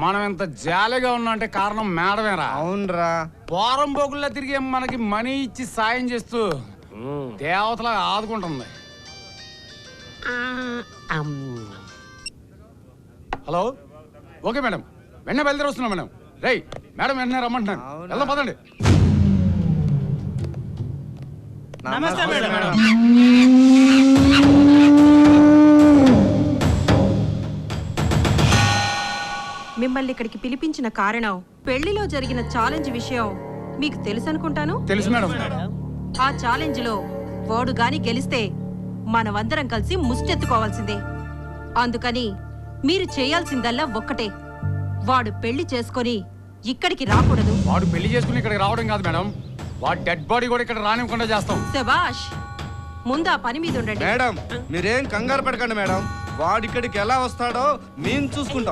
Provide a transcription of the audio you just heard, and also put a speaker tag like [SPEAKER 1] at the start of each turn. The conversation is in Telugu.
[SPEAKER 1] మనం ఇంత జాలీగా ఉన్నా అంటే కారణం మేడమేరా.
[SPEAKER 2] అవునరా.
[SPEAKER 1] పోరం బోగుల్లో తిరిగి మనకి మనీ ఇచ్చి సాయం చేస్తూ దేవతలా ఆదుకుంటుంది. హలో? Okay madam. వెంటనే బయలుదేరి వస్తున్నాం మేడం. రేయ్ మేడం వెంటనే రమ్మంటున్నాను.
[SPEAKER 2] అవునా?
[SPEAKER 1] వెళ్దాం పదండి.
[SPEAKER 2] నమస్తే మేడం.
[SPEAKER 3] మిమ్మల్ని ఇక్కడికి పిలిపించిన కారణం పెళ్ళిలో జరిగిన ఛాలెంజ్ విషయం మీకు తెలుసనుకుంటాను?
[SPEAKER 1] తెలుసు మేడం.
[SPEAKER 3] ఆ ఛాలెంజ్లో వాడు గాని గెలిస్తే మనమందరం కలిసి ముష్టెత్తుకోవాల్సిందే. అందుకని మీరు చేయాల్సిందల్లా ఒక్కటే. వాడు పెళ్ళి చేసుకొని ఇక్కడికి రాకూడదు.
[SPEAKER 1] వాడు పెళ్ళి చేసుకుని ఇక్కడికి రావడం కాదు మేడం. వాడి డెడ్ బాడీ కూడా ఇక్కడ రానివ్వకుండా చేస్తాం.
[SPEAKER 3] శబాష్ ముందు ఆ పని మీద ఉండండి.
[SPEAKER 2] మేడం మీరేం కంగారు పడకండి మేడం. వాడిక్కడికి ఎలా వస్తాడో మేము చూసుకుంటాం.